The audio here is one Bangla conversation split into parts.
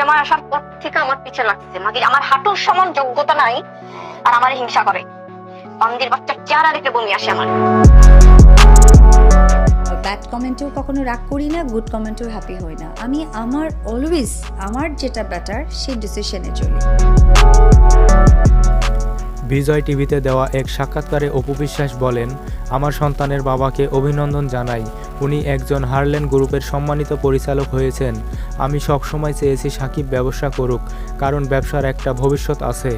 সিনেমায় আসার পর থেকে আমার পিছে লাগছে। মাগির আমার হাঁটুর সমান যোগ্যতা নাই আর আমার হিংসা করে। বান্দির বাচ্চার চেহারা দেখে বমি আসে আমার। ব্যাড কমেন্টেও কখনো রাগ করি না গুড কমেন্টেও হ্যাপি হই না। আমি আমার অলওয়েজ আমার যেটা বেটার সেই ডিসিশনে চলি। বিজয় টিভিতে দেওয়া এক সাক্ষাৎকারে অপু বিশ্বাস বলেন, আমার সন্তানের বাবাকে অভিনন্দন জানাই। উনি একজন হারলেন গ্রুপের সম্মানিত পরিচালক হয়েছেন। আমি সবসময় চেয়েছি সাকিব ব্যবসা করুক, কারণ ব্যবসার একটা ভবিষ্যৎ আছে।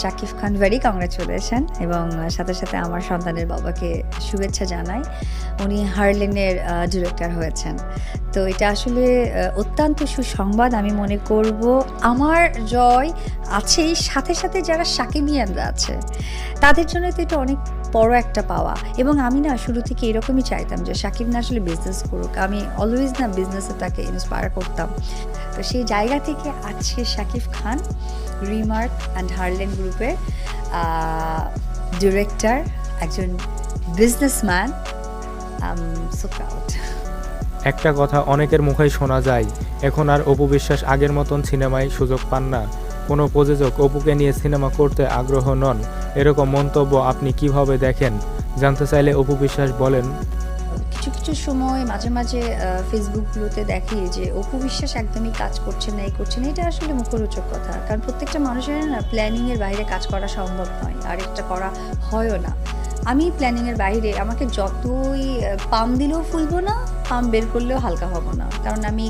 শাকিব খান ভেরি কংগ্রাচুলেশন এবং সাথে সাথে আমার সন্তানের বাবাকে শুভেচ্ছা জানাই। উনি হার্লিনের ডিরেক্টর হয়েছেন। তো এটা আসলে অত্যন্ত সুসংবাদ আমি মনে করব। আমার জয় আছেই সাথে সাথে যারা সাকিবিয়ানরা আছে, তাদের জন্য তো এটা অনেক বড় একটা পাওয়া। এবং আমি না শুরু থেকে এরকমই চাইতাম যে সাকিব না আসলে বিজনেস করুক। আমি অলওয়েজ না বিজনেসে তাকে ইন্সপায়ার করতাম। তো সেই জায়গা থেকে আজকে Shakib Khan, remark and Herlan গ্রুপের ডিরেক্টর একজন বিজনেসম্যান সো একটা কথা অনেকের মুখেই শোনা যায়, এখন আর অপু বিশ্বাস আগের মতন সিনেমায় সুযোগ পান না। কোনো প্রযোজক অপুকে নিয়ে সিনেমা করতে আগ্রহ নন। এরকম মন্তব্য আপনি কীভাবে দেখেন? জানতে চাইলে অপু বিশ্বাস বলেন। কিছু কিছু সময় মাঝে মাঝে ফেসবুকগুলোতে দেখি যে অপু বিশ্বাস একদমই কাজ করছে না, এই করছে না, এটা আসলে মুখরোচক কথা। কারণ প্রত্যেকটা মানুষের না প্ল্যানিংয়ের বাইরে কাজ করা সম্ভব নয়। আর এটা করা হয়ও না। আমি প্ল্যানিংয়ের বাইরে আমাকে যতই পাম দিলেও ফুলবো না, পাম বের করলেও হালকা হব না। কারণ আমি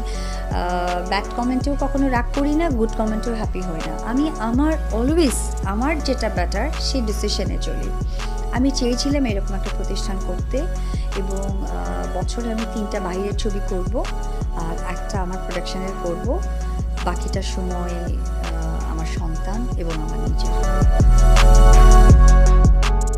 ব্যাড কমেন্টেও কখনো রাগ করি না গুড কমেন্টেও হ্যাপি হই না। আমি আমার অলওয়েজ আমার যেটা ব্যাটার সেই ডিসিশনে চলি। আমি চেয়েছিলাম এরকম একটা প্রতিষ্ঠান করতে এবং বছরে আমি তিনটা বাইরের ছবি করব আর একটা আমার প্রোডাকশনের করব। বাকিটা সময় আমার সন্তান এবং আমার নিজের।